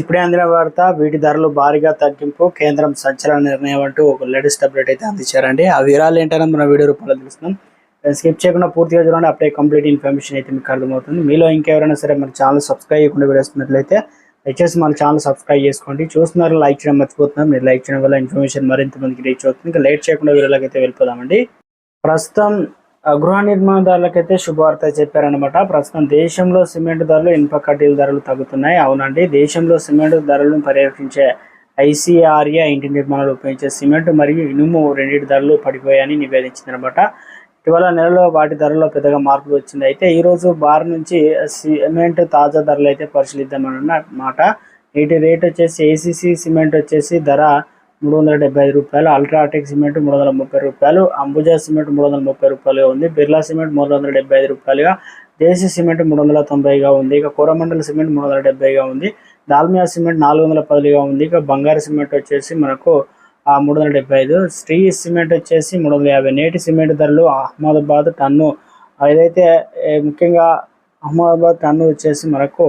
ఇప్పుడే అందిన వార్త వీటి ధరలు భారీగా తగ్గింపు కేంద్రం సంచలన నిర్ణయం అంటూ ఒక లేటెస్ట్ అప్డేట్ అయితే అందించారండి. ఆ వివరాలు ఏంటనేది మన వీడియో రూపంలో తెలుస్తున్నాం. స్కిప్ చేయకుండా పూర్తిగా చూడండి అప్పుడే కంప్లీట్ ఇన్ఫర్మేషన్ అయితే మీకు అర్థమవుతుంది. మీలో ఇంకెవరైనా సరే మన ఛానల్ సబ్స్క్రైబ్ చేయకుండా వీడియోస్తున్నట్లయితే దయచేసి మన ఛానల్ సబ్స్క్రైబ్ చేసుకోండి. చూస్తున్నారు లైక్ చేయడం మర్చిపోతున్నారు. మీరు లైక్ చేయడం వల్ల ఇన్ఫర్మేషన్ మరింత మందికి రీచ్ అవుతుంది. ఇంకా లేట్ చేయకుండా వీడియోలోకి అయితే వెళ్ళిపోదామండి. ప్రస్తుతం గృహ నిర్మాణదారులకైతే శుభవార్త చెప్పారనమాట ప్రస్తుతం దేశంలో సిమెంట్ ధరలు ఇనుప కడ్డీల ధరలు తగ్గుతున్నాయి. అవునండి దేశంలో సిమెంట్ ధరలను పర్యవేక్షించే ఐసీఆర్ఏ ఇంటి నిర్మాణాలు ఉపయోగించే సిమెంట్ మరియు ఇనుము రెండింటి ధరలు పడిపోయాయని నివేదించిందనమాట ఇటీవల నెలలో వాటి ధరలో పెద్దగా మార్పులు వచ్చింది. అయితే ఈరోజు బార్ నుంచి సిమెంట్ తాజా ధరలు అయితే పరిశీలిద్దామన్నమాట. వీటి రేట్ వచ్చేసి ఏసీసీ సిమెంట్ వచ్చేసి ధర మూడు వందల డెబ్బై ఐదు రూపాయలు అల్ట్రాటెక్ సిమెంట్ మూడు వందల ముప్పై రూపాయలు అంబుజా సిమెంట్ మూడు వందల ముప్పై రూపాయలుగా ఉంది. బిర్లా సిమెంట్ మూడు వందల డెబ్బై ఐదు రూపాయలుగా దేశీ సిమెంట్ మూడు వందల తొంభైగా ఉంది. ఇక కోరమండల సిమెంట్ మూడు వందల డెబ్బైగా ఉంది. దాల్మియా సిమెంట్ నాలుగు వందల పదిగా ఉంది. ఇక బంగారు సిమెంట్ వచ్చేసి మనకు మూడు వందల డెబ్బై ఐదు. శ్రీ సిమెంట్ వచ్చేసి మూడు వందల యాభై. నేటి సిమెంట్ ధరలు అహ్మదాబాద్ టన్ను ఏదైతే ముఖ్యంగా అహ్మదాబాద్ టన్ను వచ్చేసి మనకు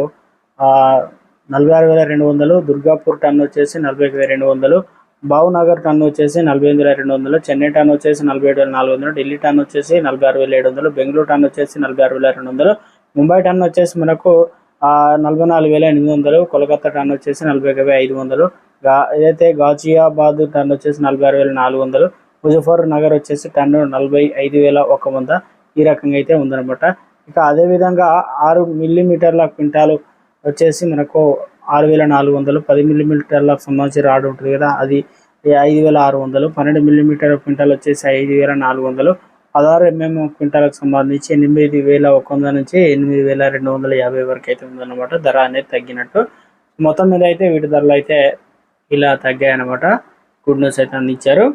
నలభై ఆరు వేల రెండు వందలు దుర్గాపూర్ టన్ను వచ్చేసి నలభై ఐదు వేల రెండు వందలు భావనగర్ టన్ను వచ్చేసి నలభై ఎనిమిది వేల రెండు వందలు చెన్నై టన్ను వచ్చేసి నలభై ఏడు వేల నాలుగు వందలు ఢిల్లీ టన్ను వచ్చేసి నలభై ఆరు వేల ఏడు వందలు బెంగళూరు టన్ను వచ్చేసి నలభై ఆరు వేల రెండు వందలు ముంబై టన్ను వచ్చేసి మనకు నలభై నాలుగు వేల ఎనిమిది వందలు కోలకత్తా టన్ను వచ్చేసి నలభై ఒక ఐదు వందలు గా ఏదైతే గాజియాబాద్ టన్ను వచ్చేసి నలభై ఆరు వేల నాలుగు వందలు ముజఫర్ నగర్ వచ్చేసి టన్ను నలభై ఐదు వేల ఒక వంద ఈ రకంగా అయితే ఉందన్నమాట. ఇక అదేవిధంగా ఆరు మిల్లీమీటర్ల క్వింటాలు వచ్చేసి మనకు ఆరు వేల నాలుగు వందలు పది మిల్లీమీటర్లకు సంబంధించి రాడ్ ఉంటుంది కదా. అది ఐదు వేల ఆరు వందలు పన్నెండు మిల్లీమీటర్ క్వింటాల్ వచ్చేసి ఐదు వేల నాలుగు వందలు పదహారు ఎంఎం క్వింటాలకు సంబంధించి ఎనిమిది వేల ఒక వంద నుంచి ఎనిమిది వేల రెండు వందల యాభై వరకు అయితే ఉందన్నమాట. ధర అనేది తగ్గినట్టు. మొత్తం మీద అయితే వీటి ధరలు అయితే ఇలా తగ్గాయి అన్నమాట గుడ్ న్యూస్ అయితే అందించారు.